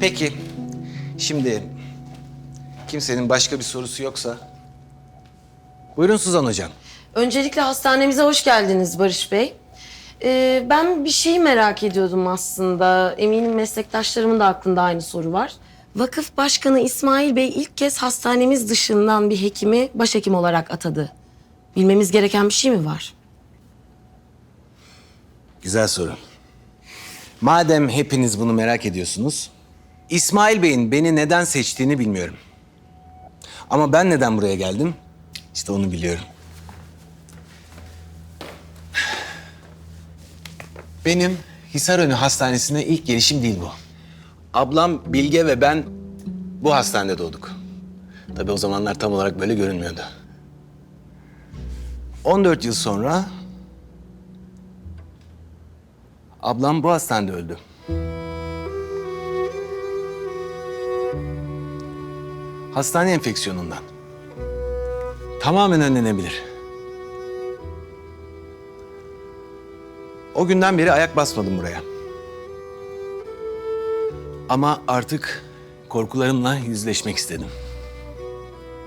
Peki, şimdi kimsenin başka bir sorusu yoksa... Buyurun Suzan Hocam. Öncelikle hastanemize hoş geldiniz Barış Bey. Ee, ben bir şeyi merak ediyordum aslında. Eminim meslektaşlarımın da aklında aynı soru var. Vakıf Başkanı İsmail Bey ilk kez hastanemiz dışından bir hekimi başhekim olarak atadı. Bilmemiz gereken bir şey mi var? Güzel soru. Madem hepiniz bunu merak ediyorsunuz... İsmail Bey'in beni neden seçtiğini bilmiyorum. Ama ben neden buraya geldim? İşte onu biliyorum. Benim Hisarönü Hastanesi'ne ilk gelişim değil bu. Ablam Bilge ve ben bu hastanede doğduk. Tabii o zamanlar tam olarak böyle görünmüyordu. 14 yıl sonra ablam bu hastanede öldü. Hastane enfeksiyonundan. Tamamen önlenebilir. O günden beri ayak basmadım buraya. Ama artık korkularımla yüzleşmek istedim.